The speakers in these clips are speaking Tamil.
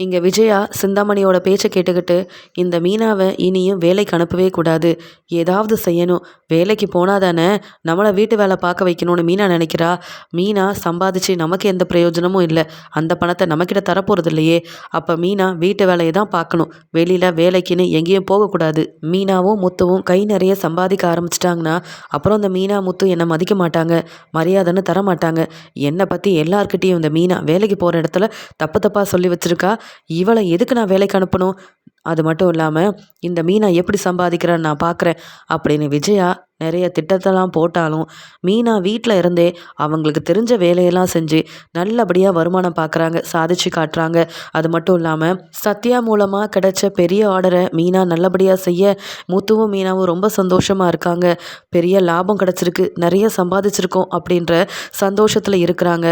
இங்கே விஜயா சிந்தாமணியோட பேச்சை கேட்டுக்கிட்டு இந்த மீனாவை இனியும் வேலைக்கு அனுப்பவே கூடாது. ஏதாவது செய்யணும். வேலைக்கு போனால் தானே நம்மளை வீட்டு வேலை பார்க்க வைக்கணும்னு மீனா நினைக்கிறா. மீனா சம்பாதிச்சு நமக்கு எந்த பிரயோஜனமும் இல்லை. அந்த பணத்தை நம்மக்கிட்ட தரப்போகிறது இல்லையே. அப்போ மீனா வீட்டு வேலையை தான் பார்க்கணும். வெளியில் வேலைக்குன்னு எங்கேயும் போகக்கூடாது. மீனாவும் முத்துவும் கை நிறைய சம்பாதிக்க ஆரம்பிச்சிட்டாங்கன்னா அப்புறம் இந்த மீனா முத்து என்னை மதிக்க மாட்டாங்க. மரியாதைன்னு தர மாட்டாங்க என்னை பற்றி எல்லார்கிட்டேயும் இந்த மீனா வேலைக்கு போகிற இடத்துல தப்பு தப்பாக சொல்லி வச்சுருக்கா? இவளை எதுக்கு நான் வேலைக்கு அனுப்பணும்? அது மட்டும் இல்லாமல் இந்த மீனா எப்படி சம்பாதிக்கிறான்னு நான் பார்க்குறேன் அப்படின்னு விஜயா நிறைய திட்டத்தெல்லாம் போட்டாலும் மீனா வீட்டில் இருந்தே அவங்களுக்கு தெரிஞ்ச வேலையெல்லாம் செஞ்சு நல்லபடியாக வருமானம் பார்க்குறாங்க சாதிச்சு காட்டுறாங்க. அது மட்டும் இல்லாமல் சத்யா மூலமாக கிடைச்ச பெரிய ஆர்டரை மீனா நல்லபடியாக செய்ய முத்துவும் மீனாவும் ரொம்ப சந்தோஷமாக இருக்காங்க. பெரிய லாபம் கிடச்சிருக்கு நிறைய சம்பாதிச்சிருக்கோம் அப்படின்ற சந்தோஷத்தில் இருக்கிறாங்க.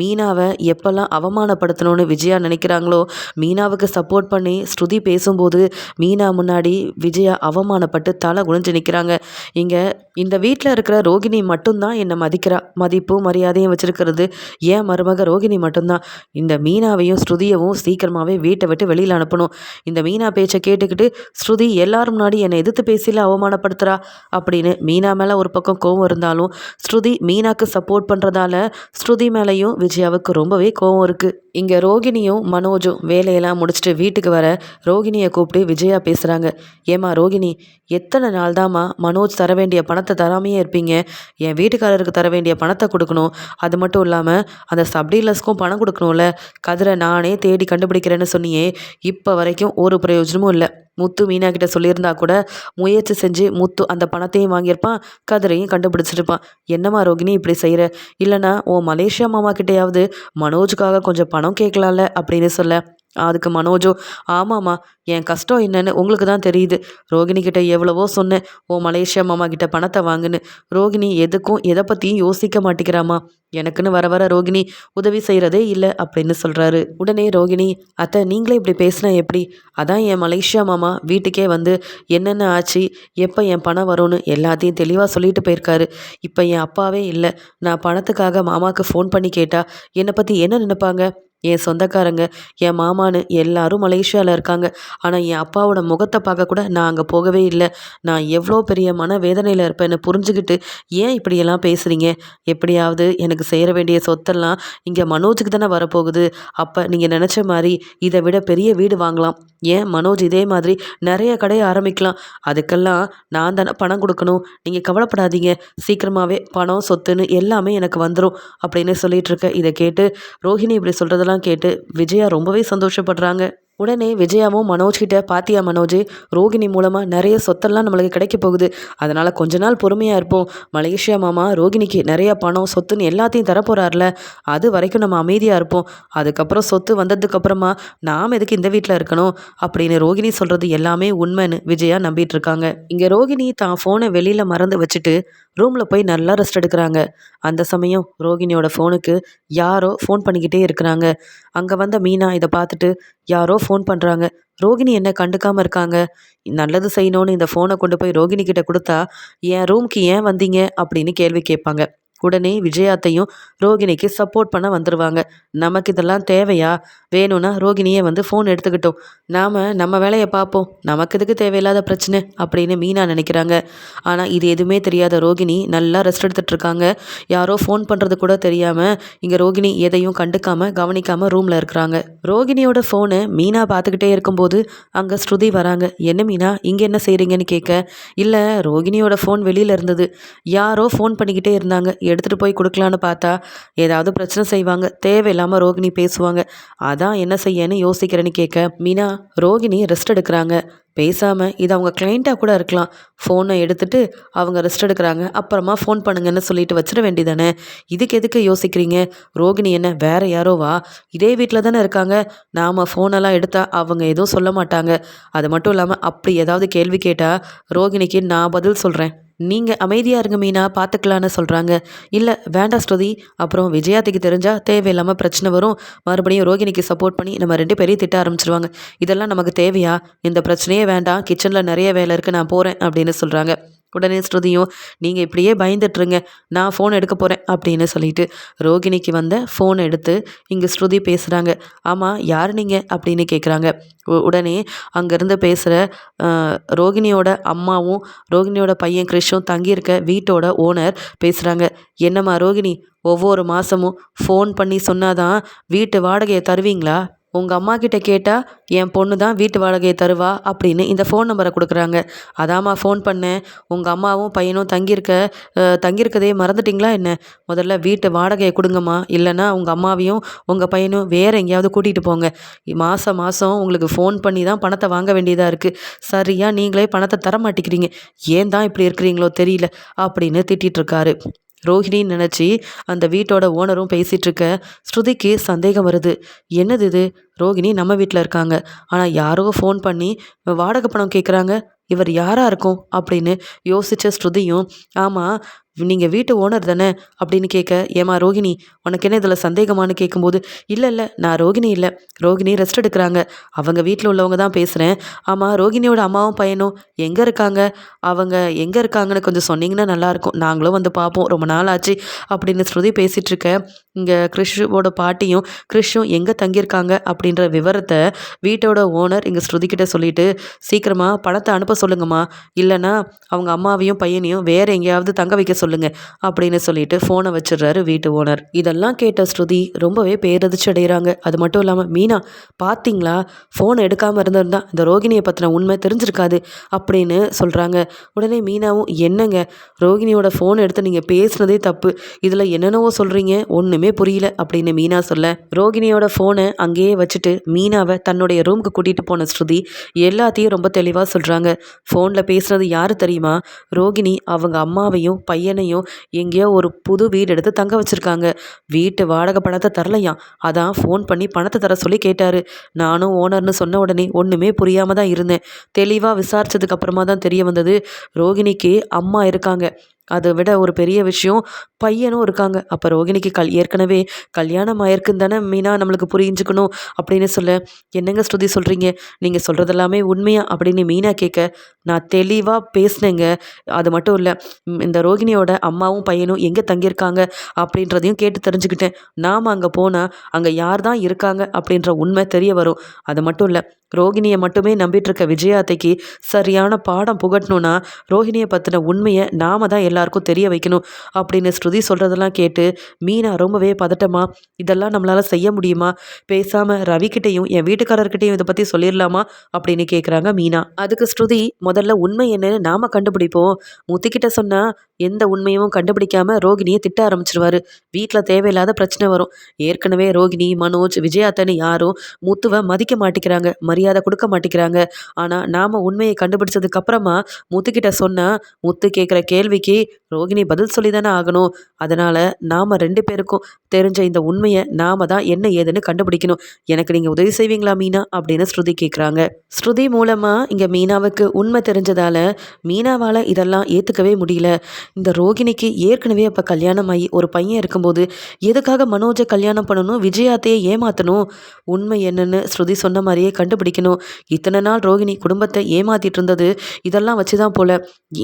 மீனாவை எப்போல்லாம் அவமானப்படுத்தணும்னு விஜயா நினைக்கிறாங்களோ மீனாவுக்கு சப்போர்ட் பண்ணி ஸ்ருதி பேசும் பேசும்போது மீனா முன்னாடி விஜயா அவமானப்பட்டு தலை குனிஞ்சு நிற்கிறாங்க இங்கே இந்த வீட்டில் இருக்கிற ரோகிணி மட்டும்தான் என்னை மதிக்கிறா. மதிப்பும் மரியாதையும் வச்சுருக்கிறது ஏன் மருமக ரோகிணி மட்டும்தான். இந்த மீனாவையும் ஸ்ருதியவும் சீக்கிரமாகவே வீட்டை விட்டு வெளியில் அனுப்பணும். இந்த மீனா பேச்சை கேட்டுக்கிட்டு ஸ்ருதி எல்லாரும் முன்னாடி என்னை எதிர்த்து பேசியில் அவமானப்படுத்துகிறா அப்படின்னு மீனா மேலே ஒரு பக்கம் கோவம் இருந்தாலும் ஸ்ருதி மீனாக்கு சப்போர்ட் பண்ணுறதால ஸ்ருதி மேலேயும் விஜயாவுக்கு ரொம்பவே கோவம் இருக்குது இங்கே ரோகிணியும் மனோஜும் வேலையெல்லாம் முடிச்சுட்டு வீட்டுக்கு வர ரோகிணியை கூப்பிட்டு விஜயா பேசுகிறாங்க ஏமா ரோகிணி எத்தனை நாள் தாம்மா மனோஜ் தர வேண்டிய பணத்தை தராமையே இருப்பீங்க? என் வீட்டுக்காரருக்கு தர வேண்டிய பணத்தை கொடுக்கணும். அது மட்டும் இல்லாமல் அந்த சப்டீலர்ஸ்க்கும் பணம் கொடுக்கணும்ல. கதிரை நானே தேடி கண்டுபிடிக்கிறேன்னு சொன்னியே இப்போ வரைக்கும் ஒரு பிரயோஜனமும் இல்லை. முத்து மீனா கிட்ட சொல்லியிருந்தா கூட முயற்சி செஞ்சு முத்து அந்த பணத்தையும் வாங்கியிருப்பான் கதிரையும் கண்டுபிடிச்சிருப்பான். என்னம்மா ரோகிணி இப்படி செய்கிற இல்லைனா ஓ மலேசியா மாமா கிட்டேயாவது மனோஜுக்காக கொஞ்சம் பணம் கேட்கலாம்ல அப்படின்னு சொல்ல. அதுக்கு மனோஜோ ஆமாம்மா என் கஷ்டம் என்னன்னு உங்களுக்கு தான் தெரியுது. ரோகிணி கிட்ட எவ்வளவோ சொன்னேன். ஓ மலேசியா மாமா கிட்ட பணத்தை வாங்குன்னு. ரோகிணி எதுக்கும் எதை பற்றியும் யோசிக்க மாட்டேங்கிறாமா எனக்குன்னு வர வர ரோகிணி உதவி செய்கிறதே இல்லை அப்படின்னு சொல்கிறாரு உடனே ரோகிணி அத்தை நீங்களே இப்படி பேசினா எப்படி? அதான் என் மலேசியா மாமா வீட்டுக்கே வந்து என்னென்ன ஆச்சு எப்போ என் பணம் வரும்னு எல்லாத்தையும் தெளிவாக சொல்லிட்டு போயிருக்காரு. இப்போ என் அப்பாவே இல்லை. நான் பணத்துக்காக மாமாவுக்கு ஃபோன் பண்ணி கேட்டால் என்னை பற்றி என்ன நினைப்பாங்க? என் சொந்தக்காரங்க என் மாமான்னு எல்லாரும் மலேசியாவில் இருக்காங்க. ஆனால் என் அப்பாவோட முகத்தை பார்க்க கூட நான் அங்கே போகவே இல்லை. நான் எவ்வளோ பெரிய மன வேதனையில் இருப்பேன்னு புரிஞ்சுக்கிட்டு ஏன் இப்படியெல்லாம் பேசுகிறீங்க எப்படியாவது எனக்கு சேர வேண்டிய சொத்தெல்லாம் இங்கே மனோஜுக்கு தானே வரப்போகுது. அப்போ நீங்கள் நினச்ச மாதிரி இதை விட பெரிய வீடு வாங்கலாம். ஏன் மனோஜ் இதே மாதிரி நிறைய கடையை ஆரம்பிக்கலாம். அதுக்கெல்லாம் நான் தானே பணம் கொடுக்கணும். நீங்கள் கவலைப்படாதீங்க. சீக்கிரமாகவே பணம் சொத்துன்னு எல்லாமே எனக்கு வந்துடும் அப்படின்னு சொல்லிட்டு இருக்க இதை கேட்டு ரோஹிணி இப்படி சொல்கிறது இதெல்லாம் கேட்டு விஜயா ரொம்பவே சந்தோஷப்படுறாங்க. உடனே விஜயாவும் மனோஜ் கிட்ட பாத்தியா மனோஜ் ரோகிணி மூலமாக நிறைய சொத்தெல்லாம் நம்மளுக்கு கிடைக்க போகுது. அதனால் கொஞ்ச நாள் பொறுமையாக இருப்போம். மலேசியா மாமா ரோகிணிக்கு நிறைய பணம் சொத்துன்னு எல்லாத்தையும் தரப்போகிறார்ல அது வரைக்கும் நம்ம அமைதியாக இருப்போம். அதுக்கப்புறம் சொத்து வந்ததுக்கப்புறமா நாம் எதுக்கு இந்த வீட்டில் இருக்கணும்? அப்படின்னு ரோகிணி சொல்கிறது எல்லாமே உண்மைன்னு விஜயா நம்பிட்டு இருக்காங்க. இங்கே ரோகிணி தான் ஃபோனை வெளியில் மறந்து வச்சுட்டு ரூமில் போய் நல்லா ரெஸ்ட் எடுக்கிறாங்க. அந்த சமயம் ரோகிணியோட ஃபோனுக்கு யாரோ ஃபோன் பண்ணிக்கிட்டே இருக்கிறாங்க. அங்கே வந்த மீனா இதை பார்த்துட்டு யாரோ ஃபோன் பண்ணுறாங்க ரோகிணி என்ன கண்டுக்காமல் இருக்காங்க? நல்லது செய்யணும்னு இந்த ஃபோனை கொண்டு போய் ரோகிணி கிட்ட கொடுத்தா என் ரூம்க்கு ஏன் வந்தீங்க? அப்படின்னு கேள்வி கேட்பாங்க. உடனே விஜயாத்தையும் ரோகிணிக்கு சப்போர்ட் பண்ண வந்துடுவாங்க நமக்கு இதெல்லாம் தேவையா? வேணும்னா ரோகிணியை வந்து ஃபோன் எடுத்துக்கிட்டோம். நாம் நம்ம வேலையை பார்ப்போம். நமக்கு இதுக்கு தேவையில்லாத பிரச்சனை? அப்படின்னு மீனா நினைக்கிறாங்க. ஆனால் இது எதுவுமே தெரியாத ரோகிணி நல்லா ரெஸ்ட் எடுத்துகிட்ருக்காங்க யாரோ ஃபோன் பண்ணுறது கூட தெரியாமல் இங்கே ரோகிணி எதையும் கண்டுக்காமல் கவனிக்காமல் ரூமில் இருக்கிறாங்க. ரோகிணியோட ஃபோனை மீனா பார்த்துக்கிட்டே இருக்கும்போது அங்கே ஸ்ருதி வராங்க. என்ன மீனா? இங்கே என்ன செய்கிறீங்கன்னு கேட்க இல்லை ரோகிணியோட ஃபோன் வெளியில் இருந்தது. யாரோ ஃபோன் பண்ணிக்கிட்டே இருந்தாங்க. எடுத்துகிட்டு போய் கொடுக்கலான்னு பார்த்தா ஏதாவது பிரச்சனை செய்வாங்க. தேவையில்லாமல் ரோகிணி பேசுவாங்க. அதான் என்ன செய்யன்னு யோசிக்கிறேன்னு கேட்க மீனா ரோகிணி ரெஸ்ட் எடுக்கிறாங்க. பேசாமல் இது அவங்க கிளைண்ட்டாக கூட இருக்கலாம். ஃபோனை எடுத்துகிட்டு அவங்க ரெஸ்ட் எடுக்கிறாங்க. அப்புறமா ஃபோன் பண்ணுங்கன்னு சொல்லிட்டு வச்சிட வேண்டியதானே? இதுக்கு எதுக்கு யோசிக்கிறீங்க? ரோகிணி என்ன வேறு யாரோவா இதே வீட்டில் தானே இருக்காங்க. நாம் ஃபோனெல்லாம் எடுத்தால் அவங்க எதுவும் சொல்ல மாட்டாங்க. அது மட்டும் இல்லாமல் அப்படி ஏதாவது கேள்வி கேட்டால் ரோகிணிக்கு நான் பதில் சொல்கிறேன் நீங்கள் அமைதியாக இருங்க மீனா பார்த்துக்கலான்னு சொல்கிறாங்க இல்லை வேண்டாம் ஸ்ருதி. அப்புறம் விஜயாத்திக்கு தெரிஞ்சால் தேவையில்லாமல் பிரச்சனை வரும். மறுபடியும் ரோகிணிக்கு சப்போர்ட் பண்ணி நம்ம ரெண்டு பேரையும் திட்ட ஆரம்பிச்சிருவாங்க. இதெல்லாம் நமக்கு தேவையா? இந்த பிரச்சனையே வேண்டாம் கிச்சனில் நிறைய வேலை இருக்குது நான் போகிறேன் அப்படின்னு சொல்கிறாங்க உடனே ஸ்ருதியும் நீங்கள் இப்படியே பயந்துட்டுருங்க நான் ஃபோன் எடுக்க போகிறேன் அப்படின்னு சொல்லிட்டு ரோகிணிக்கு வந்த ஃபோன் எடுத்து இங்கே ஸ்ருதி பேசுகிறாங்க ஆமாம் யார் நீங்கள் அப்படின்னு கேட்குறாங்க உடனே அங்கேருந்து பேசுகிற ரோகிணியோட அம்மாவும் ரோகிணியோட பையன் கிறிஷும் தங்கியிருக்க வீட்டோட ஓனர் பேசுகிறாங்க என்னம்மா ரோகிணி ஒவ்வொரு மாதமும் ஃபோன் பண்ணி சொன்னாதான் வீட்டு வாடகையை தருவீங்களா? உங்கள் அம்மா கிட்ட கேட்டால் என் பொண்ணு தான் வீட்டு வாடகையை தருவா அப்படின்னு இந்த ஃபோன் நம்பரை கொடுக்குறாங்க. அதாம்மா ஃபோன் பண்ணேன் உங்கள் அம்மாவும் பையனும் தங்கியிருக்க தங்கியிருக்கதே மறந்துட்டிங்களா என்ன? முதல்ல வீட்டு வாடகையை கொடுங்கம்மா. இல்லைன்னா உங்கள் அம்மாவையும் உங்கள் பையனும் வேறு எங்கேயாவது கூட்டிகிட்டு போங்க. மாதம் மாதம் உங்களுக்கு ஃபோன் பண்ணி தான் பணத்தை வாங்க வேண்டியதாக இருக்குது சரியாக நீங்களே பணத்தை தர மாட்டேங்கிறீங்க ஏன் தான் இப்படி இருக்கிறீங்களோ தெரியல அப்படின்னு திட்டிகிட்ருக்காரு ரோஹிணின்னு நினச்சி அந்த வீட்டோட ஓனரும் பேசிகிட்ருக்க ஸ்ருதிக்கு சந்தேகம் வருது. என்னது இது? ரோகிணி நம்ம வீட்டில் இருக்காங்க. ஆனால் யாரோ ஃபோன் பண்ணி வாடகை பணம் கேட்குறாங்க இவர் யாராக இருக்கும்? அப்படின்னு யோசித்த ஸ்ருதியும் ஆமாம் நீங்கள் வீட்டு ஓனர் தானே அப்படின்னு கேட்க ஏமா ரோகிணி உனக்கு என்ன இதில் சந்தேகமானு கேட்கும்போது இல்லை இல்லை நான் ரோகிணி இல்லை. ரோகிணி ரெஸ்ட் எடுக்கிறாங்க. அவங்க வீட்டில் உள்ளவங்க தான் பேசுகிறேன் ஆமாம் ரோகிணியோட அம்மாவும் பையனும் எங்கே இருக்காங்க? அவங்க எங்கே இருக்காங்கன்னு கொஞ்சம் சொன்னீங்கன்னா நல்லாயிருக்கும் நாங்களும் வந்து பார்ப்போம். ரொம்ப நாள் ஆச்சு அப்படின்னு ஸ்ருதி பேசிகிட்டு இருக்க இங்கே கிறிஷுவோட பாட்டியும் கிறிஷும் எங்கே தங்கியிருக்காங்க? அப்படின்ற விவரத்தை வீட்டோட ஓனர் இங்கே ஸ்ருதிக்கிட்ட சொல்லிட்டு சீக்கிரமாக பணத்தை அனுப்ப சொல்லுங்கம்மா. இல்லைன்னா அவங்க அம்மாவையும் பையனையும் வேறு எங்கேயாவது தங்க வைக்க சொல்லுங்கள் அப்படின்னு சொல்லிட்டு ஃபோனை வச்சிடுறாரு வீட்டு ஓனர் இதெல்லாம் கேட்ட ஸ்ருதி ரொம்பவே பேரதிர்ச்சி அடைகிறாங்க அது மட்டும் இல்லாமல் மீனா பார்த்தீங்களா ஃபோனை எடுக்காமல் இருந்திருந்தா இந்த ரோகிணியை பற்றின உண்மை தெரிஞ்சிருக்காது அப்படின்னு சொல்கிறாங்க உடனே மீனாவும் என்னங்க? ரோகிணியோட ஃபோன் எடுத்து நீங்கள் பேசுனதே தப்பு. இதில் என்னென்னவோ சொல்கிறீங்க ஒன்றுமே புரியல அப்படின்னு மீனா சொல்ல. ரோகிணியோட ஃபோனை அங்கேயே வச்சுட்டு மீனாவை தன்னுடைய ரூமுக்கு கூட்டிகிட்டு போன ஸ்ருதி எல்லாத்தையும் ரொம்ப தெளிவாக சொல்கிறாங்க ஃபோனில் பேசுனது யார் தெரியுமா? ரோகிணி அவங்க அம்மாவையும் அண்ணனையும் எங்கேயோ ஒரு புது வீடு எடுத்து தங்க வச்சுருக்காங்க. வீட்டு வாடகை பணத்தை தரலையாம் அதான் ஃபோன் பண்ணி பணத்தை தர சொல்லி கேட்டார். நானும் ஓனர்னு சொன்ன உடனே ஒன்றுமே புரியாமல் தான் இருந்தேன். தெளிவாக விசாரித்ததுக்கு அப்புறமா தான் தெரிய வந்தது. ரோகிணிக்கு அம்மா இருக்காங்க. அதை விட ஒரு பெரிய விஷயம் பையனும் இருக்காங்க. அப்போ ரோகிணிக்கு கல் ஏற்கனவே கல்யாணம் ஆயிருக்குன்னு தானே மீனா நம்மளுக்கு புரிஞ்சுக்கணும் அப்படின்னு சொல்ல என்னங்க ஸ்ருதி சொல்கிறீங்க நீங்கள் சொல்கிறதெல்லாமே உண்மையா? அப்படின்னு மீனா கேட்க நான் தெளிவாக பேசினேங்க. அது மட்டும் இல்லை இந்த ரோகிணியோட அம்மாவும் பையனும் எங்கே தங்கியிருக்காங்க? அப்படின்றதையும் கேட்டு தெரிஞ்சுக்கிட்டேன். நாம் அங்கே போனால் அங்கே யார் தான் இருக்காங்க? அப்படின்ற உண்மை தெரிய வரும். அது மட்டும் இல்லை ரோகிணியை மட்டுமே நம்பிட்டு இருக்க விஜயாத்தைக்கு சரியான பாடம் புகட்டணும்னா ரோஹிணியை பற்றின உண்மையை நாம தான் எல்லாருக்கும் தெரிய வைக்கணும் அப்படின்னு ஸ்ருதி சொல்கிறதெல்லாம் கேட்டு மீனா ரொம்பவே பதட்டமா? இதெல்லாம் நம்மளால் செய்ய முடியுமா? பேசாமல் ரவிக்கிட்டையும் என் வீட்டுக்காரர்கிட்டையும் இதை பற்றி சொல்லிடலாமா அப்படின்னு கேட்குறாங்க மீனா. அதுக்கு ஸ்ருதி முதல்ல உண்மை என்னன்னு நாம் கண்டுபிடிப்போம். முத்திக்கிட்ட சொன்னால் எந்த உண்மையும் கண்டுபிடிக்காமல் ரோகிணியை திட்ட ஆரம்பிச்சிருவார். வீட்டில் தேவையில்லாத பிரச்சனை வரும். ஏற்கனவே ரோகிணி மனோஜ் விஜயாத்தனு யாரும் முத்துவை மதிக்க மாட்டேங்கிறாங்க மரியாதை கொடுக்க மாட்டேங்கிறாங்க ஆனால் நாம் உண்மையை கண்டுபிடிச்சதுக்கப்புறமா முத்துக்கிட்ட சொன்னால் முத்து கேட்குற கேள்விக்கு ரோகிணி பதில் சொல்லி தானே ஆகணும். அதனால் நாம் ரெண்டு பேருக்கும் தெரிஞ்ச இந்த உண்மையை நாம தான் என்ன ஏதுன்னு கண்டுபிடிக்கணும். எனக்கு நீங்கள் உதவி செய்வீங்களா மீனா? அப்படின்னு ஸ்ருதி கேட்குறாங்க ஸ்ருதி மூலமாக இங்கே மீனாவுக்கு உண்மை தெரிஞ்சதால் மீனாவால் இதெல்லாம் ஏற்றுக்கவே முடியல. இந்த ரோகிணிக்கு ஏற்கனவே அப்போ கல்யாணம் ஆகி ஒரு பையன் இருக்கும்போது எதுக்காக மனோஜை கல்யாணம் பண்ணணும் விஜயாத்தையே ஏமாற்றணும் உண்மை என்னன்னு ஸ்ருதி சொன்ன மாதிரியே கண்டுபிடிக்கணும். இத்தனை நாள் ரோகிணி குடும்பத்தை ஏமாத்திட்டு இருந்தது இதெல்லாம் வச்சு தான் போல.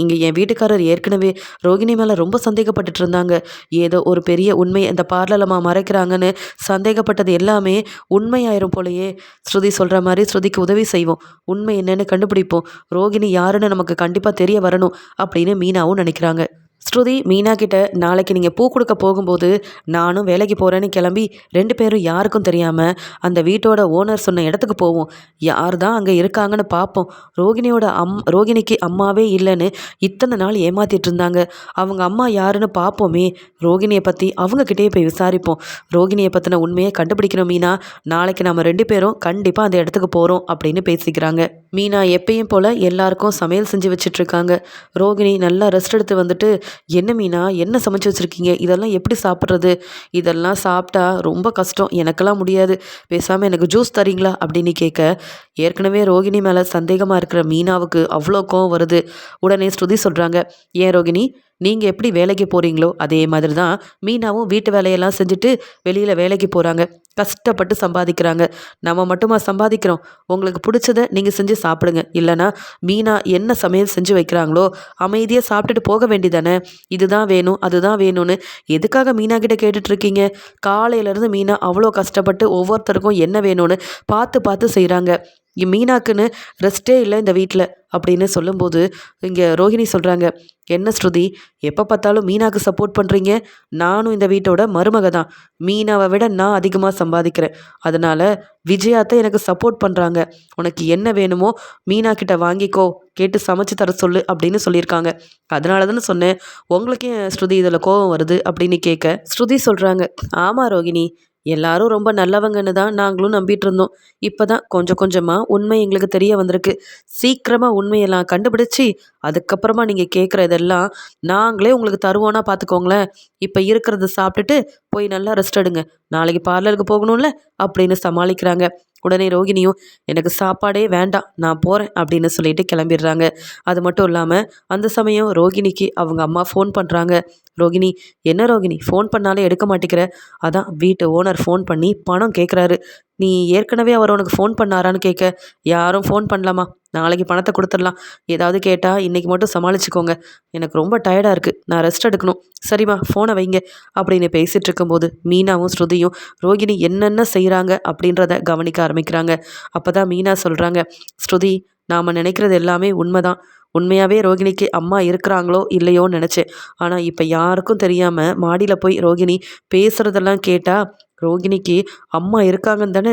இங்கே என் வீட்டுக்காரர் ஏற்கனவே ரோகிணி மேலே ரொம்ப சந்தேகப்பட்டுட்டு இருந்தாங்க. ஏதோ ஒரு பெரிய உண்மை அந்த பார்லலமா மறைக்கிறாங்கன்னு சந்தேகப்பட்டது எல்லாமே உண்மையாயிரும் போலயே. ஸ்ருதி சொல்கிற மாதிரி ஸ்ருதிக்கு உதவி செய்வோம். உண்மை என்னன்னு கண்டுபிடிப்போம். ரோகிணி யாருன்னு நமக்கு கண்டிப்பாக தெரிய வரணும் அப்படின்னு மீனாவும் நினைக்கிறாங்க. ஸ்ருதி மீனா கிட்ட நாளைக்கு நீங்கள் பூ கொடுக்க போகும்போது நானும் வேலைக்கு போகிறேன்னு கிளம்பி ரெண்டு பேரும் யாருக்கும் தெரியாமல் அந்த வீட்டோட ஓனர் சொன்ன இடத்துக்கு போவோம். யார் தான் அங்கே இருக்காங்கன்னு பார்ப்போம் ரோகிணியோட அம் ரோகிணிக்கு அம்மாவே இல்லைன்னு இத்தனை நாள் ஏமாத்திட்டு இருந்தாங்க. அவங்க அம்மா யாருன்னு பார்ப்போமே ரோகிணியை பற்றி அவங்கக்கிட்டே போய் விசாரிப்போம். ரோகிணியை பற்றின உண்மையை கண்டுபிடிக்கணும் மீனா. நாளைக்கு நம்ம ரெண்டு பேரும் கண்டிப்பாக அந்த இடத்துக்கு போகிறோம் அப்படின்னு பேசிக்கிறாங்க. மீனா எப்பயும் போல் எல்லாருக்கும் சமையல் செஞ்சு வச்சிட்ருக்காங்க ரோகிணி நல்லா ரெஸ்ட் எடுத்து வந்துட்டு என்ன மீனா என்ன சமைச்சு வச்சுருக்கீங்க? இதெல்லாம் எப்படி சாப்பிட்றது? இதெல்லாம் சாப்பிட்டா ரொம்ப கஷ்டம். எனக்கெல்லாம் முடியாது. பேசாமல் எனக்கு ஜூஸ் தரீங்களா? அப்படின்னு கேட்க ஏற்கனவே ரோகிணி மேலே சந்தேகமாக இருக்கிற மீனாவுக்கு அவ்வளோ கோவம் வருது. உடனே ஸ்ருதி சொல்கிறாங்க ஏன் ரோகிணி? நீங்கள் எப்படி வேலைக்கு போகிறீங்களோ அதே மாதிரி தான் மீனாவும் வீட்டு வேலையெல்லாம் செஞ்சுட்டு வெளியில் வேலைக்கு போகிறாங்க கஷ்டப்பட்டு சம்பாதிக்கிறாங்க. நம்ம மட்டுமா சம்பாதிக்கிறோம். உங்களுக்கு பிடிச்சத நீங்கள் செஞ்சு சாப்பிடுங்க. இல்லைனா மீனா என்ன சமையல் செஞ்சு வைக்கிறாங்களோ அமைதியாக சாப்பிட்டுட்டு போக வேண்டியதானே? இதுதான் வேணும் அதுதான் வேணும்னு எதுக்காக மீனா கிட்ட கேட்டுட்ருக்கீங்க? காலையிலேருந்து மீனா அவ்வளோ கஷ்டப்பட்டு ஒவ்வொருத்தருக்கும் என்ன வேணும்னு பார்த்து பார்த்து செய்கிறாங்க மீனாக்குன்னு ரெஸ்ட்டே இல்லை இந்த வீட்டில் அப்படின்னு சொல்லும்போது இங்கே ரோஹிணி சொல்கிறாங்க என்ன ஸ்ருதி எப்போ பார்த்தாலும் மீனாக்கு சப்போர்ட் பண்ணுறீங்க நானும் இந்த வீட்டோட மருமக தான். மீனாவை விட நான் அதிகமாக சம்பாதிக்கிறேன். அதனால் விஜயாத்தை எனக்கு சப்போர்ட் பண்ணுறாங்க உனக்கு என்ன வேணுமோ மீனா கிட்ட வாங்கிக்கோ. கேட்டு சமைச்சு தர சொல்லு அப்படின்னு சொல்லியிருக்காங்க. அதனால தானே சொன்னேன் உங்களுக்கு ஸ்ருதி இதில் கோபம் வருது அப்படின்னு கேட்க ஸ்ருதி சொல்கிறாங்க ஆமாம் ரோகிணி எல்லாரும் ரொம்ப நல்லவங்கன்னு தான் நாங்களும் நம்பிட்டு இருந்தோம் இப்போ தான் கொஞ்சம் கொஞ்சமாக உண்மை எங்களுக்கு தெரிய வந்திருக்கு. சீக்கிரமாக உண்மையெல்லாம் கண்டுபிடிச்சி அதுக்கப்புறமா நீங்கள் கேட்குற இதெல்லாம் நாங்களே உங்களுக்கு தருவோன்னா பார்த்துக்கோங்களேன் இப்போ இருக்கிறத சாப்பிட்டுட்டு போய் நல்லா ரெஸ்ட் எடுங்க. நாளைக்கு பார்லருக்கு போகணும்ல? அப்படின்னு சமாளிக்கிறாங்க. உடனே ரோகிணியும் எனக்கு சாப்பாடே வேண்டாம் நான் போகிறேன் அப்படின்னு சொல்லிட்டு கிளம்பிடுறாங்க. அது மட்டும் இல்லாமல் அந்த சமயம் ரோகிணிக்கு அவங்க அம்மா ஃபோன் பண்ணுறாங்க ரோகிணி என்ன ரோகிணி? ஃபோன் பண்ணாலே எடுக்க மாட்டேங்கிற? அதான் வீட்டு ஓனர் ஃபோன் பண்ணி பணம் கேட்குறாரு நீ ஏற்கனவே அவர் உனக்கு ஃபோன் பண்ணாரான்னு கேட்க யாரும் ஃபோன் பண்ணலாமா நாளைக்கு பணத்தை கொடுத்துடலாம். ஏதாவது கேட்டால் இன்றைக்கி மட்டும் சமாளிச்சுக்கோங்க. எனக்கு ரொம்ப டயர்டாக இருக்குது நான் ரெஸ்ட் எடுக்கணும். சரிம்மா ஃபோனை வைங்க. அப்படின்னு பேசிகிட்டு இருக்கும்போது மீனாவும் ஸ்ருதியும் ரோகிணி என்னென்ன செய்கிறாங்க அப்படின்றத கவனிக்க ஆரம்பிக்கிறாங்க. அப்போ தான் மீனா சொல்கிறாங்க ஸ்ருதி நாம் நினைக்கிறது எல்லாமே உண்மைதான். உண்மையாகவே ரோகிணிக்கு அம்மா இருக்கிறாங்களோ இல்லையோன்னு நினச்சேன். ஆனால் இப்போ யாருக்கும் தெரியாமல் மாடியில் போய் ரோகிணி பேசுகிறதெல்லாம் கேட்டால் ரோகிணிக்கு அம்மா இருக்காங்கன்னு தானே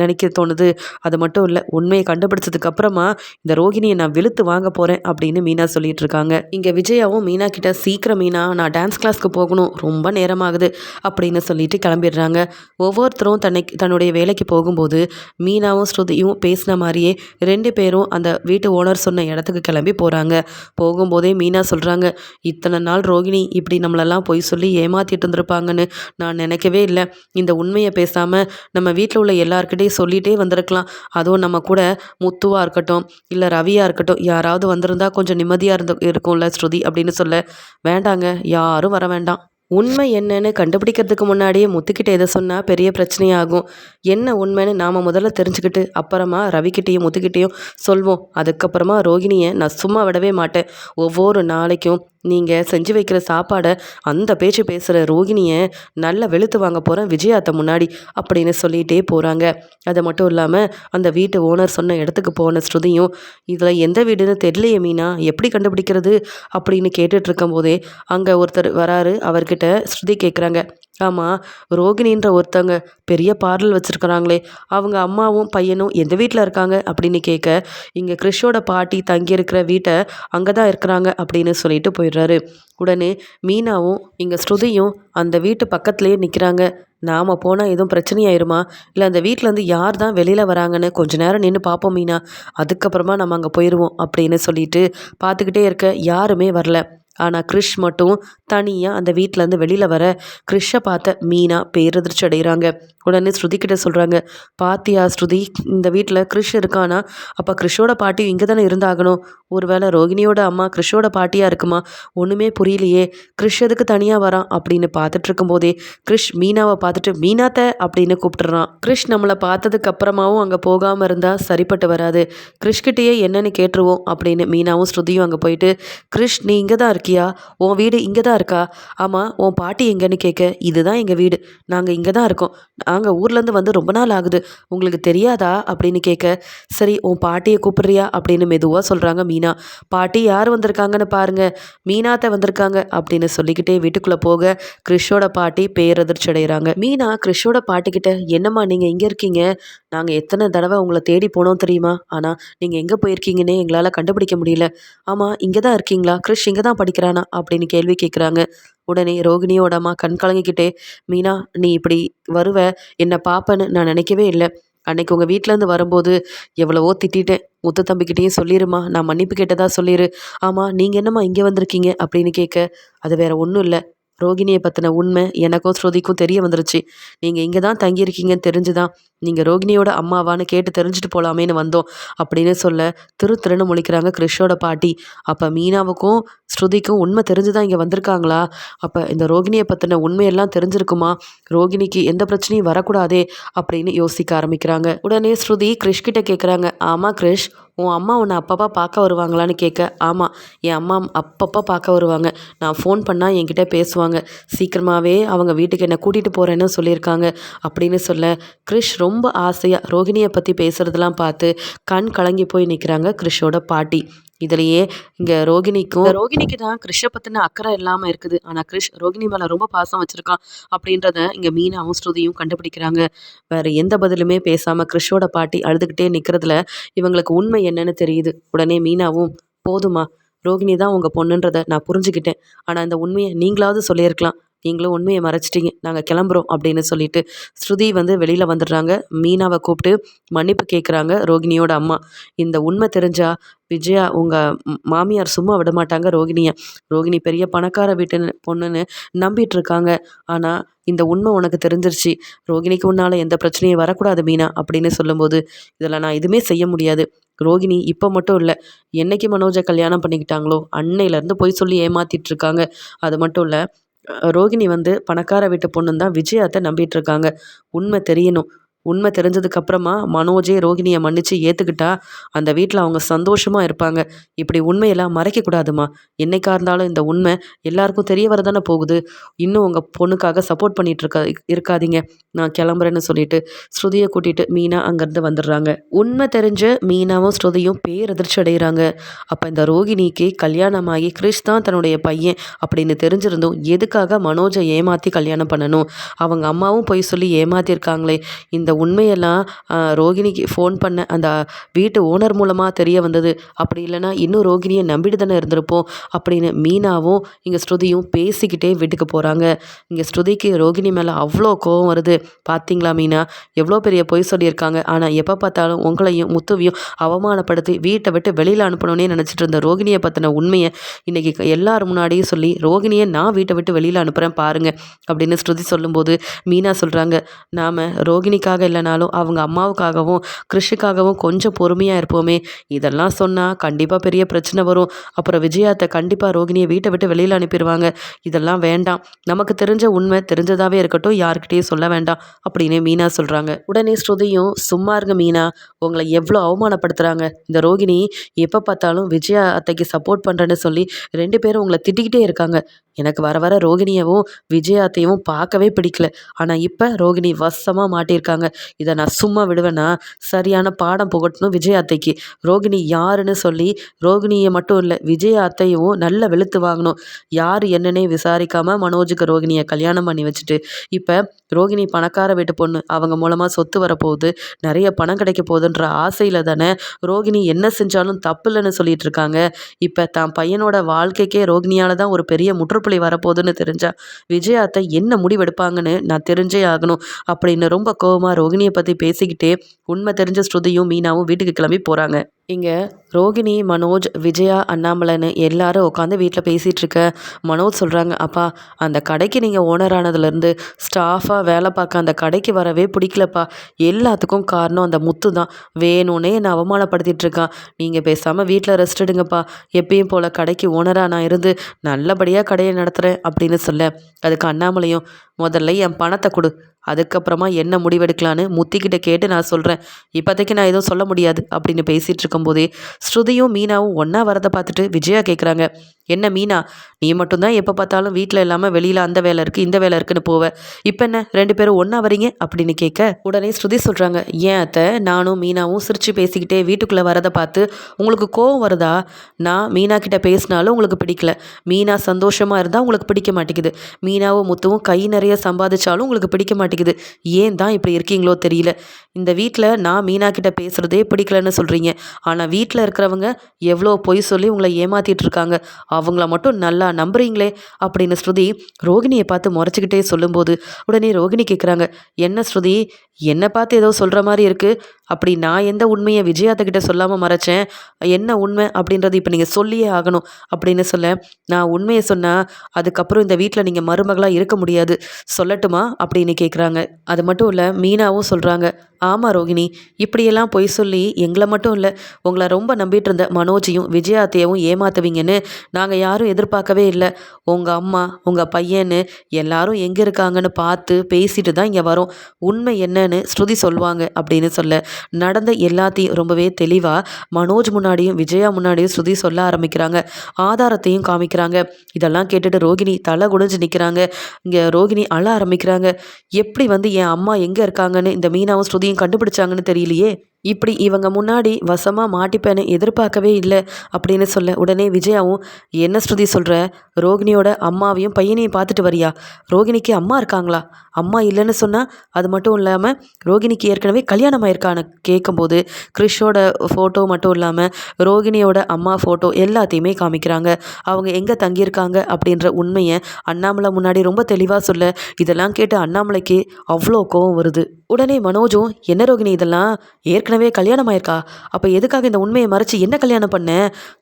நினைக்க தோணுது. அது மட்டும் இல்லை உண்மையை கண்டுபிடிச்சதுக்கு அப்புறமா இந்த ரோகிணியை நான் வெளுத்து வாங்க போகிறேன் அப்படின்னு மீனா சொல்லிட்டு இருக்காங்க. இங்கே விஜயாவும் மீனா கிட்ட சீக்கிரம் மீனா நான் டான்ஸ் கிளாஸ்க்கு போகணும் ரொம்ப நேரமாகுது அப்படின்னு சொல்லிட்டு கிளம்பிடுறாங்க. ஒவ்வொருத்தரும் தன்னை தன்னுடைய வேலைக்கு போகும்போது மீனாவும் ஸ்ருதியும் பேசின மாதிரியே ரெண்டு பேரும் அந்த வீட்டு ஓனர் சொன்ன இடத்துக்கு கிளம்பி போகிறாங்க போகும்போதே மீனா சொல்கிறாங்க இத்தனை நாள் ரோகிணி இப்படி நம்மளெல்லாம் பொய் சொல்லி ஏமாற்றிட்டு இருந்திருப்பாங்கன்னு நான் நினைக்கவே இல்லை. இந்த உண்மையை பேசாமல் நம்ம வீட்டில் உள்ள எல்லாருக்கிட்டையும் சொல்லிகிட்டே வந்திருக்கலாம். அதுவும் நம்ம கூட முத்துவாக இருக்கட்டும் இல்லை ரவியாக இருக்கட்டும் யாராவது வந்திருந்தா கொஞ்சம் நிம்மதியாக இருந்து இருக்கும்ல ஸ்ருதி அப்படின்னு சொல்ல. வேண்டாங்க யாரும் வர வேண்டாம். உண்மை என்னன்னு கண்டுபிடிக்கிறதுக்கு முன்னாடியே முத்துக்கிட்ட எதை சொன்னால் பெரிய பிரச்சனையாகும். என்ன உண்மைன்னு நாம் முதல்ல தெரிஞ்சுக்கிட்டு அப்புறமா ரவிக்கிட்டேயும் முத்துக்கிட்டேயும் சொல்வோம். அதுக்கப்புறமா ரோகிணியை நான் சும்மா விடவே மாட்டேன். ஒவ்வொரு நாளைக்கும் நீங்கள் செஞ்சு வைக்கிற சாப்பாடை அந்த பேச்சு பேசுகிற ரோகிணியை நல்லா வெளுத்து வாங்க போகிறேன் விஜயாத்த முன்னாடி அப்படின்னு சொல்லிகிட்டே போகிறாங்க அது மட்டும் இல்லாமல் அந்த வீட்டு ஓனர் சொன்ன இடத்துக்கு போன ஸ்ருதியும் இதில் எந்த வீடுன்னு தெரியலையே மீனா எப்படி கண்டுபிடிக்கிறது? அப்படின்னு கேட்டுட்ருக்கும் போதே அங்கே ஒருத்தர் வராரு அவர்கிட்ட ஸ்ருதி கேட்குறாங்க ஆமாம் ரோகிணின்ற ஒருத்தவங்க பெரிய பார்லர் வச்சுருக்குறாங்களே அவங்க அம்மாவும் பையனும் எந்த வீட்டில் இருக்காங்க அப்படின்னு கேட்க இங்கே கிறிஷோட பாட்டி தங்கியிருக்கிற வீட்டை அங்கே தான் இருக்கிறாங்க அப்படின்னு சொல்லிட்டு போயிடுறாரு. உடனே மீனாவும் இங்கே ஸ்ருதியும் அந்த வீட்டு பக்கத்துலேயே நிற்கிறாங்க நாம் போனால் எதுவும் பிரச்சனையாயிருமா? இல்லை அந்த வீட்டிலேருந்து யார் தான் வெளியில் வராங்கன்னு கொஞ்ச நேரம் நின்று பார்ப்போம் மீனா. அதுக்கப்புறமா நம்ம அங்கே போயிடுவோம் அப்படின்னு சொல்லிட்டு பார்த்துக்கிட்டே இருக்க யாருமே வரல. ஆனால் கிறிஷ் மட்டும் தனியாக அந்த வீட்டிலேருந்து வெளியில் வர கிறிஷை பார்த்த மீனா பேரதிர்ச்சி அடைகிறாங்க உடனே ஸ்ருதி கிட்ட சொல்கிறாங்க பாத்தியா ஸ்ருதி இந்த வீட்டில் கிறிஷ் இருக்கானா? அப்போ கிறிஷோட பாட்டி இங்கே தானே இருந்தாகணும். ஒருவேளை ரோகிணியோட அம்மா கிறிஷோட பாட்டியாக இருக்குமா? ஒன்றுமே புரியலையே. கிறிஷ் எதுக்கு தனியாக வரான்? அப்படின்னு பார்த்துட்டு இருக்கும்போதே கிறிஷ் மீனாவை பார்த்துட்டு மீனாத்த அப்படின்னு கூப்பிட்டுறான். கிறிஷ் நம்மளை பார்த்ததுக்கு அப்புறமாவும் அங்கே போகாமல் இருந்தால் சரிப்பட்டு வராது. கிறிஷ்கிட்டேயே என்னென்னு கேட்டுருவோம் அப்படின்னு மீனாவும் ஸ்ருதியும் அங்கே போயிட்டு கிறிஷ் நீ இங்கே தான் இருக்கியா? உன் வீடு இங்கே தான் இருக்கா? ஆமாம் உன் பாட்டி எங்கேன்னு கேட்க இதுதான் எங்கள் வீடு. நாங்கள் இங்கே தான் இருக்கோம். நாங்கள் ஊர்லேருந்து வந்து ரொம்ப நாள் ஆகுது. உங்களுக்கு தெரியாதா? அப்படின்னு கேட்க சரி உன் பாட்டியை கூப்பிட்றியா? அப்படின்னு மெதுவாக சொல்கிறாங்க மீனா. பாட்டி யார் வந்திருக்காங்கன்னு பாருங்க. மீனாத்த வந்திருக்காங்க அப்படின்னு சொல்லிக்கிட்டே வீட்டுக்குள்ளே போக கிறிஷோட பாட்டி பேரதிர்ச்சி அடைகிறாங்க மீனா கிறிஷோட பாட்டிக்கிட்ட என்னம்மா நீங்கள் இங்கே இருக்கீங்க? நாங்கள் எத்தனை தடவை உங்களை தேடி போனோம் தெரியுமா? ஆனால் நீங்கள் எங்கே போயிருக்கீங்கன்னே எங்களால் கண்டுபிடிக்க முடியல. ஆமாம் இங்கே தான் இருக்கீங்களா? கிறிஷ் இங்கே தான் நினைக்கிறானா அப்படின்னு கேள்வி கேட்குறாங்க. உடனே ரோகிணியோட அம்மா கண் கலங்கிக்கிட்டே மீனா நீ இப்படி வருவ? என்னை பார்ப்பேன்னு நான் நினைக்கவே இல்லை. அன்னைக்கு உங்கள் வீட்டிலேருந்து வரும்போது எவ்வளவோ திட்டிட்டேன். முத்த தம்பிக்கிட்டேயும் சொல்லிடுமா நான் மன்னிப்பு கேட்டதா சொல்லிடு ஆமாம் நீங்கள் என்னம்மா இங்கே வந்திருக்கீங்க? அப்படின்னு கேட்க அது வேற ஒன்றும் இல்லை. ரோகிணியை பற்றின உண்மை எனக்கும் ஸ்ருதிக்கும் தெரிய வந்துருச்சு. நீங்கள் இங்கே தான் தங்கியிருக்கீங்கன்னு தெரிஞ்சுதான் நீங்கள் ரோகிணியோட அம்மாவான்னு கேட்டு தெரிஞ்சுட்டு போகலாமேன்னு வந்தோம். அப்படின்னு சொல்ல திரு திருன்னு முழிக்கிறாங்க கிறிஷோட பாட்டி. அப்போ மீனாவுக்கும் ஸ்ருதிக்கும் உண்மை தெரிஞ்சு தான் இங்கே வந்திருக்காங்களா? அப்போ இந்த ரோகிணியை பற்றின உண்மையெல்லாம் தெரிஞ்சிருக்குமா? ரோகிணிக்கு எந்த பிரச்சனையும் வரக்கூடாதே அப்படின்னு யோசிக்க ஆரம்பிக்கிறாங்க. உடனே ஸ்ருதி கிறிஷ்கிட்ட கேட்குறாங்க ஆமாம் கிறிஷ் உன் அம்மா உன்னை அப்பப்போ பார்க்க வருவாங்களான்னு கேட்க ஆமாம் என் அம்மா அப்பப்போ பார்க்க வருவாங்க. நான் ஃபோன் பண்ணால் என்கிட்ட பேசுவாங்க. சீக்கிரமாகவே அவங்க வீட்டுக்கு என்னை கூட்டிகிட்டு போகிறேன்னு சொல்லியிருக்காங்க. அப்படின்னு சொல்ல கிறிஷ் ரொம்ப ஆசையாக ரோகிணியை பற்றி பேசுகிறதெல்லாம் பார்த்து கண் கலங்கி போய் நிற்கிறாங்க கிறிஷோட பாட்டி. இதுலேயே இங்கே ரோகிணிக்கும் ரோகிணிக்கு தான் கிருஷ்ண பற்றின அக்கறை இல்லாமல் இருக்குது. ஆனால் கிருஷ் ரோகிணி மேலே ரொம்ப பாசம் வச்சுருக்கான் அப்படின்றத இங்கே மீனாவும் ஸ்ருதியும் கண்டுபிடிக்கிறாங்க. வேறு எந்த பதிலுமே பேசாமல் கிறிஷோட பாட்டி அழுதுகிட்டே நிற்கிறதுல இவங்களுக்கு உண்மை என்னன்னு தெரியுது. உடனே மீனாவும் போதுமா ரோகிணி தான் உங்கள் பொண்ணுன்றதை நான் புரிஞ்சுக்கிட்டேன். ஆனால் இந்த உண்மையை நீங்களாவது சொல்லியிருக்கலாம். நீங்களும் உண்மையை மறைச்சிட்டீங்க. நாங்கள் கிளம்புறோம் அப்படின்னு சொல்லிட்டு ஸ்ருதி வந்து வெளியில் வந்துடுறாங்க. மீனாவை கூப்பிட்டு மன்னிப்பு கேட்குறாங்க ரோகிணியோட அம்மா. இந்த உண்மை தெரிஞ்சா விஜயா உங்கள் மாமியார் சும்மா விட மாட்டாங்க ரோகிணியை. ரோகிணி பெரிய பணக்கார வீட்டு பொண்ணுன்னு நம்பிட்டு இருக்காங்க. ஆனால் இந்த உண்மை உனக்கு தெரிஞ்சிருச்சு. ரோகிணிக்கு உன்னால் எந்த பிரச்சனையும் வரக்கூடாது மீனா அப்படின்னு சொல்லும்போது இதில் நான் எதுவுமே செய்ய முடியாது. ரோகிணி இப்போ மட்டும் இல்லை என்னைக்கு மனோஜை கல்யாணம் பண்ணிக்கிட்டாங்களோ அன்னையிலேருந்து போய் சொல்லி ஏமாத்திட்டு இருக்காங்க. அது மட்டும் இல்லை ரோகிணி வந்து பணக்கார வீட்டு பொண்ணுன்னு தான் விஜயாத்தை நம்பிட்டு இருக்காங்க. உண்மை தெரியணும். உண்மை தெரிஞ்சதுக்கப்புறமா மனோஜே ரோகிணியை மன்னிச்சு ஏற்றுக்கிட்டா அந்த வீட்டில் அவங்க சந்தோஷமாக இருப்பாங்க. இப்படி உண்மையெல்லாம் மறைக்கக்கூடாதுமா. என்னைக்கா இருந்தாலும் இந்த உண்மை எல்லாருக்கும் தெரிய வரதானே போகுது. இன்னும் உங்கள் பொண்ணுக்காக சப்போர்ட் பண்ணிட்டு இருக்கா இருக்காதீங்க. நான் கிளம்புறேன்னு சொல்லிட்டு ஸ்ருதியை கூட்டிகிட்டு மீனா அங்கேருந்து வந்துடுறாங்க. உண்மை தெரிஞ்ச மீனாவும் ஸ்ருதியும் பேரதிர்ச்சி அடைகிறாங்க அப்போ இந்த ரோகிணிக்கு கல்யாணமாகி கிறிஷ் தான் தன்னுடைய பையன் அப்படின்னு தெரிஞ்சிருந்தும் எதுக்காக மனோஜை ஏமாற்றி கல்யாணம் பண்ணணும்? அவங்க அம்மாவும் போய் சொல்லி ஏமாத்திருக்காங்களே. இந்த உண்மையெல்லாம் ரோகிணிக்கு ஃபோன் பண்ண அந்த வீட்டு ஓனர் மூலமாக தெரிய வந்தது. அப்படி இல்லைனா இன்னும் ரோகிணியை நம்பிட்டு தானே இருந்திருப்போம் அப்படின்னு மீனாவும் இங்கே ஸ்ருதியும் பேசிக்கிட்டே வீட்டுக்கு போகிறாங்க இங்கே ஸ்ருதிக்கு ரோகிணி மேலே அவ்வளோ கோவம் வருது. பார்த்தீங்களா மீனா? எவ்வளோ பெரிய பொய் சொல்லியிருக்காங்க. ஆனால் எப்போ பார்த்தாலும் உங்களையும் முத்துவையும் அவமானப்படுத்தி வீட்டை விட்டு வெளியில் அனுப்பணும்னே நினச்சிட்டு இருந்த ரோகிணியை பற்றின உண்மையை இன்றைக்கி எல்லார் முன்னாடியும் சொல்லி ரோகிணியை நான் வீட்டை விட்டு வெளியில் அனுப்புகிறேன் பாருங்கள் அப்படின்னு ஸ்ருதி சொல்லும்போது மீனா சொல்கிறாங்க நாம் ரோகிணிக்காக எனக்காக இல்லைனாலும் அவங்க அம்மாவுக்காகவும் கிருஷிக்காகவும் கொஞ்சம் பொறுமையாக இருப்போமே. இதெல்லாம் சொன்னால் கண்டிப்பாக பெரிய பிரச்சனை வரும். அப்புறம் விஜயாத்தை கண்டிப்பாக ரோகிணியை வீட்டை விட்டு வெளியில் அனுப்பிடுவாங்க இதெல்லாம் வேண்டாம். நமக்கு தெரிஞ்ச உண்மை தெரிஞ்சதாகவே இருக்கட்டும். யாருக்கிட்டேயும் சொல்ல வேண்டாம். அப்படின்னு மீனா சொல்கிறாங்க உடனே ஸ்ருதியும் சும்மா இருங்க மீனா. உங்களை எவ்வளோ அவமானப்படுத்துகிறாங்க இந்த ரோகிணி எப்போ பார்த்தாலும் விஜயா அத்தைக்கு சப்போர்ட் பண்ணுறேன்னு சொல்லி ரெண்டு பேரும் உங்களை திட்டிக்கிட்டே இருக்காங்க. எனக்கு வர வர ரோகிணியவும் விஜயாத்தையும் பார்க்கவே பிடிக்கல. ஆனால் இப்போ ரோகிணி வசமாக மாட்டியிருக்காங்க. இதை நான் சும்மா விடுவேன்னா சரியான பாடம் புகட்டணும் விஜய் அத்தைக்கு ரோகிணி யாருன்னு சொல்லி ரோகிணியை மட்டும் இல்லை விஜய் அத்தையும் நல்ல வெளுத்து வாங்கணும். யார் என்னன்னே விசாரிக்காமல் மனோஜுக்கு ரோகிணியை கல்யாணம் பண்ணி வச்சுட்டு இப்போ ரோகிணி பணக்கார வீட்டு பொண்ணு அவங்க மூலமாக சொத்து வரப்போகுது நிறைய பணம் கிடைக்க போகுதுன்ற ஆசையில் தானே ரோகிணி என்ன செஞ்சாலும் தப்பு இல்லைன்னு சொல்லிட்டு இருக்காங்க. இப்போ தான் பையனோட வாழ்க்கைக்கே ரோகிணியால் தான் ஒரு பெரிய முற்று முற்றுப்புள்ளி வரப்போகுதுன்னு தெரிஞ்சா விஜயாத்தை என்ன முடிவெடுப்பாங்கன்னு நான் தெரிஞ்சே ஆகணும் அப்படின்னு ரொம்ப கோபமாக ரோகிணியை பற்றி பேசிக்கிட்டே உண்மை தெரிஞ்ச ஸ்ருதியும் மீனாவும் வீட்டுக்கு கிளம்பி போகிறாங்க இங்கே ரோகிணி மனோஜ் விஜயா அண்ணாமலைன்னு எல்லாரும் உட்காந்து வீட்டில் பேசிகிட்டு இருக்க மனோஜ் சொல்கிறாங்க அப்பா அந்த கடைக்கு நீங்கள் ஓனர் ஆனதுலேருந்து ஸ்டாஃபாக வேலை பார்க்க அந்த கடைக்கு வரவே பிடிக்கலப்பா. எல்லாத்துக்கும் காரணம் அந்த முத்து தான். வேணும்னே என்னை அவமானப்படுத்திட்டு இருக்கான் நீங்கள் பேசாமல் வீட்டில் ரெஸ்ட் எடுங்கப்பா. எப்பயும் போல் கடைக்கு ஓனராக நான் இருந்து நல்லபடியாக கடையை நடத்துகிறேன் அப்படின்னு சொல்ல. அதுக்கு அண்ணாமலையும் முதல்ல என் பணத்தை கொடு. அதுக்கப்புறமா என்ன முடிவெடுக்கலான்னு முத்திக்கிட்ட கேட்டு நான் சொல்கிறேன் இப்போதைக்கு நான் எதுவும் சொல்ல முடியாது அப்படின்னு பேசிகிட்டு இருக்கும்போதே ஸ்ருதியும் மீனாவும் ஒன்றா வரதை பார்த்துட்டு விஜயா கேட்குறாங்க என்ன மீனா நீ மட்டும்தான் எப்போ பார்த்தாலும் வீட்டில் இல்லாமல் வெளியில் அந்த வேலை இருக்குது இந்த வேலை இருக்குன்னு போவேன் இப்போ என்ன ரெண்டு பேரும் ஒன்றா வரீங்க? அப்படின்னு கேட்க உடனே ஸ்ருதி சொல்கிறாங்க ஏன் அத்தை நானும் மீனாவும் சிரித்து பேசிக்கிட்டே வீட்டுக்குள்ளே வரதை பார்த்து உங்களுக்கு கோவம் வருதா? நான் மீனா கிட்ட பேசினாலும் உங்களுக்கு பிடிக்கல. மீனா சந்தோஷமாக இருந்தால் உங்களுக்கு பிடிக்க மாட்டேங்குது. மீனாவும் முத்துவும் கை நிறைய சம்பாதிச்சாலும் உங்களுக்கு பிடிக்க மாட்டேங்குது. ஏன் தான் இப்படி இருக்கீங்களோ தெரியல. இந்த வீட்டில் நான் மீனா கிட்ட பேசுகிறதே பிடிக்கலன்னு சொல்கிறீங்க ஆனால் வீட்டில் இருக்கிறவங்க எவ்வளோ பொய் சொல்லி உங்களை ஏமாற்றிட்டு இருக்காங்க. அவங்கள மட்டும் நல்லா நம்புறீங்களே அப்படின்னு ஸ்ருதி ரோகிணியை பார்த்து முறைச்சிக்கிட்டே சொல்லும்போது உடனே ரோகிணி கேட்குறாங்க என்ன ஸ்ருதி? என்னை பார்த்து ஏதோ சொல்கிற மாதிரி இருக்குது அப்படி நான் எந்த உண்மையை விஜயாத்த கிட்ட சொல்லாமல் மறைச்சேன்? என்ன உண்மை அப்படின்றது இப்போ நீங்கள் சொல்லியே ஆகணும். அப்படின்னு சொல்ல நான் உண்மையை சொன்னால் அதுக்கப்புறம் இந்த வீட்டில் நீங்கள் மருமகளாக இருக்க முடியாது. சொல்லட்டுமா? அப்படின்னு கேட்குறாங்க அது மட்டும் இல்லை மீனாவும் சொல்கிறாங்க ஆமாம் ரோகிணி இப்படியெல்லாம் பொய் சொல்லி எங்களை மட்டும் இல்லை உங்களை ரொம்ப நம்பிட்டு இருந்த மனோஜையும் விஜயாத்தையவும் ஏமாத்துவீங்கன்னு நாங்கள் யாரும் எதிர்பார்க்கவே இல்லை. உங்கள் அம்மா உங்கள் பையன்னு எல்லாரும் எங்கே இருக்காங்கன்னு பார்த்து பேசிட்டு தான் இங்கே வரோம். உண்மை என்னன்னு ஸ்ருதி சொல்லுவாங்க அப்படின்னு சொல்ல நடந்த எல்லாத்தையும் ரொம்பவே தெளிவாக மனோஜ் முன்னாடியும் விஜயா முன்னாடியும் ஸ்ருதி சொல்ல ஆரம்பிக்கிறாங்க. ஆதாரத்தையும் காமிக்கிறாங்க. இதெல்லாம் கேட்டுட்டு ரோகிணி தலை குடிஞ்சு நிற்கிறாங்க இங்கே ரோகிணி அழ ஆரம்பிக்கிறாங்க. எப்படி வந்து என் அம்மா எங்கே இருக்காங்கன்னு இந்த மீனாவும் ஸ்ருதியும் கண்டுபிடிச்சாங்கன்னு தெரியலையே. இப்படி இவங்க முன்னாடி வசமாக மாட்டிப்பேன்னு எதிர்பார்க்கவே இல்லை அப்படின்னு சொல்ல உடனே விஜயாவும் என்ன ஸ்ருதி சொல்கிற ரோகிணியோட அம்மாவையும் பையனையும் பார்த்துட்டு வரியா? ரோகிணிக்கு அம்மா இருக்காங்களா? அம்மா இல்லைன்னு சொன்னால் அது மட்டும் இல்லாமல் ரோகிணிக்கு ஏற்கனவே கல்யாணம் ஆயிருக்கான்னு கேட்கும்போது கிறிஷோட ஃபோட்டோ மட்டும் இல்லாமல் ரோகிணியோட அம்மா ஃபோட்டோ எல்லாத்தையுமே காமிக்கிறாங்க. அவங்க எங்கே தங்கியிருக்காங்க அப்படின்ற உண்மையை அண்ணாமலை முன்னாடி ரொம்ப தெளிவாக சொல்ல இதெல்லாம் கேட்டு அண்ணாமலைக்கு அவ்வளோ கோவம் வருது. உடனே மனோஜும் என்ன ரோகிணி இதெல்லாம்? ஏற்கனவே கல்யாணம் ஆயிருக்கா? அப்போ எதுக்காக இந்த உண்மையை மறைச்சு என்ன கல்யாணம் பண்ண?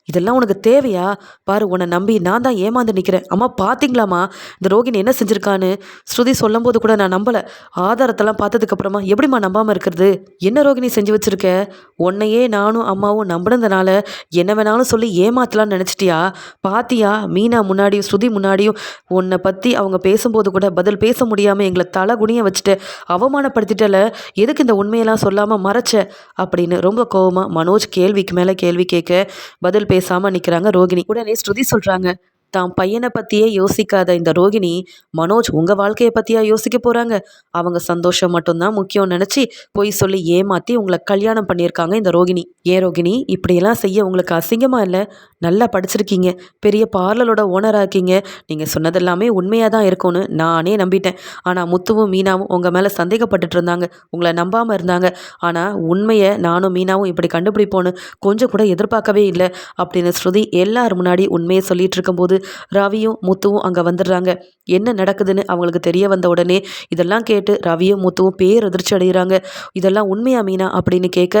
இதெல்லாம் உனக்கு தேவையா? பாரு உன்னை நம்பி நான் தான் ஏமாந்து நிற்கிறேன் அம்மா பார்த்தீங்களாம்மா இந்த ரோகிணி என்ன செஞ்சுருக்கான்னு? ஸ்ருதி சொல்லும்போது கூட நான் நம்பலை. ஆதாரத்தெல்லாம் பார்த்ததுக்கப்புறமா எப்படிம்மா நம்பாமல் இருக்கிறது? என்ன ரோகிணி செஞ்சு வச்சுருக்க? உன்னையே நானும் அம்மாவும் நம்பினதுனால என்ன வேணாலும் சொல்லி ஏமாத்தலாம்னு நினச்சிட்டியா? பாத்தியா? மீனா முன்னாடியும் ஸ்ருதி முன்னாடியும் உன்னை பற்றி அவங்க பேசும்போது கூட பதில் பேச முடியாமல் எங்களை தலை குனிய வச்சுட்டு அவமானப்படுத்திட்டல. எதுக்கு இந்த உண்மையெல்லாம் சொல்லாமல் மறைச்ச? அப்படின்னு ரொம்ப கோவமாக மனோஜ் கேள்விக்கு மேலே கேள்வி கேட்க பதில் பேசாமல் நிற்கிறாங்க ரோகிணி. உடனே ஸ்ருதி சொல்கிறாங்க தான் பையனை பற்றியே யோசிக்காத இந்த ரோகிணி மனோஜ் உங்கள் வாழ்க்கையை பற்றியா யோசிக்க போகிறாங்க அவங்க சந்தோஷம் மட்டும்தான் முக்கியம் நினச்சி பொய் சொல்லி ஏமாற்றி உங்களை கல்யாணம் பண்ணியிருக்காங்க இந்த ரோகிணி. ஏன் ரோகிணி இப்படியெல்லாம் செய்ய உங்களுக்கு அசிங்கமாக இல்லை? நல்லா படிச்சிருக்கீங்க. பெரிய பார்லரோட ஓனராக இருக்கீங்க. நீங்கள் சொன்னதெல்லாமே உண்மையாக தான் இருக்கும்னு நானே நம்பிட்டேன். ஆனால் முத்துவும் மீனாவும் உங்கள் மேலே சந்தேகப்பட்டுட்டு இருந்தாங்க. உங்களை நம்பாமல் இருந்தாங்க. ஆனால் உண்மையை நானும் மீனாவும் இப்படி கண்டுபிடிப்போன்னு கொஞ்சம் கூட எதிர்பார்க்கவே இல்லை. அப்படின்னு ஸ்ருதி எல்லார் முன்னாடி உண்மையை சொல்லிட்டு இருக்கும்போது ரவியும் முத்துவும் அங்கே வந்துடுறாங்க. என்ன நடக்குதுன்னு அவங்களுக்கு தெரிய வந்த உடனே இதெல்லாம் கேட்டு ரவியும் முத்துவும் பேர் அதிர்ச்சி அடைகிறாங்க இதெல்லாம் உண்மையா மீனா அப்படின்னு கேட்க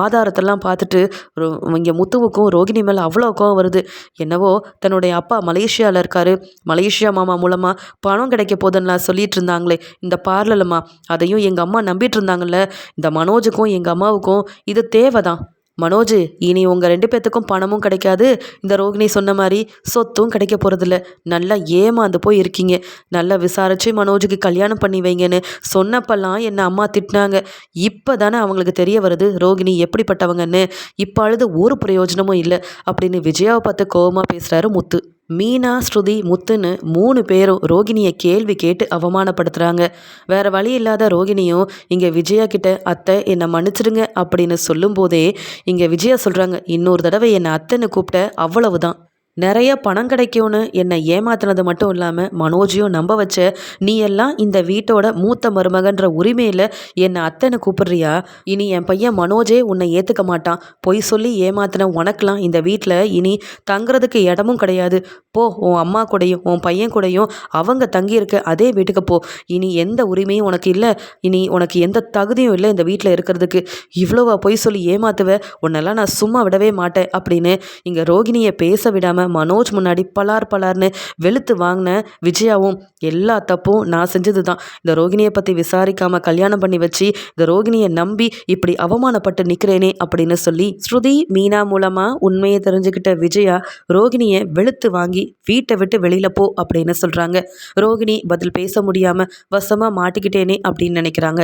ஆதாரத்தெல்லாம் பார்த்துட்டு இங்கே முத்துவுக்கும் ரோகிணி மேலே அவ்வளோ கோவம் வருது. என்னவோ தன்னுடைய அப்பா மலேசியாவில் இருக்காரு. மலேசியா மாமா மூலமாக பணம் கிடைக்க போதுன்னு சொல்லிட்டு இருந்தாங்களே. இந்த பார்லலம்மா அதையும் எங்கள் அம்மா நம்பிட்டு இருந்தாங்கல்ல இந்த மனோஜுக்கும் எங்கள் அம்மாவுக்கும் இது தேவைதான். மனோஜ் இனி உங்கள் ரெண்டு பேர்த்துக்கும் பணமும் கிடைக்காது. இந்த ரோகிணி சொன்ன மாதிரி சொத்தும் கிடைக்க போகிறதில்ல நல்லா ஏமாந்து போய் இருக்கீங்க நல்லா விசாரித்து மனோஜுக்கு கல்யாணம் பண்ணி வைங்கன்னு சொன்னப்பெல்லாம் என்னை அம்மா திட்டினாங்க. இப்போ தானே அவங்களுக்கு தெரிய வருது ரோகிணி எப்படிப்பட்டவங்கன்னு. இப்போ அழுது ஒரு பிரயோஜனமும் இல்லை அப்படின்னு விஜயாவை பார்த்து கோபமாக பேசுகிறாரு முத்து. மீனா ஸ்ருதி முத்துன்னு மூணு பேரும் ரோகிணியை கேள்வி கேட்டு அவமானப்படுத்துகிறாங்க வேற வழி இல்லாத ரோகிணியும் இங்கே விஜயா கிட்ட அத்தை என்னை மன்னிச்சிடுங்க அப்படின்னு சொல்லும்போதே இங்கே விஜயா சொல்கிறாங்க இன்னொரு தடவை என்னை அத்தைன்னு கூப்பிட்ட அவ்வளவுதான். நிறைய பணம் கிடைக்கும்னு என்னை ஏமாத்தினது மட்டும் இல்லாமல் மனோஜையும் நம்ப வச்ச நீ எல்லாம் இந்த வீட்டோட மூத்த மருமகன்ற உரிமையில் என்னை அத்தனை கூப்பிடுறியா? இனி என் பையன் மனோஜே உன்னை ஏற்றுக்க மாட்டான். பொய் சொல்லி ஏமாத்தின உனக்கெலாம் இந்த வீட்டில் இனி தங்குறதுக்கு இடமும் கிடையாது. போ உன் அம்மா கூடயும் உன் பையன் கூடயும் அவங்க தங்கியிருக்க அதே வீட்டுக்கு போ. இனி எந்த உரிமையும் உனக்கு இல்லை. இனி உனக்கு எந்த தகுதியும் இல்லை இந்த வீட்டில் இருக்கிறதுக்கு. இவ்வளோவா பொய் சொல்லி ஏமாத்துவ? உன்னெல்லாம் நான் சும்மா விடவே மாட்டேன் அப்படின்னு இங்கே ரோகிணியை பேச விடாமல் மனோஜ் முன்னாடி பலார் பலார்னு வெளுத்து வாங்கின விஜயாவும் எல்லா தப்பும் நான் செஞ்சது தான் இந்த ரோகிணியை பற்றி விசாரிக்காமல் கல்யாணம் பண்ணி வச்சு இந்த ரோகிணியை நம்பி இப்படி அவமானப்பட்டு நிற்கிறேனே அப்படின்னு சொல்லி ஸ்ருதி மீனா மூலமாக உண்மையை தெரிஞ்சுக்கிட்ட விஜயா ரோகிணியை வெளுத்து வாங்கி வீட்டை விட்டு வெளியில் போ அப்படின்னு சொல்கிறாங்க ரோகிணி பதில் பேச முடியாமல் வசமாக மாட்டிக்கிட்டேனே அப்படின்னு நினைக்கிறாங்க.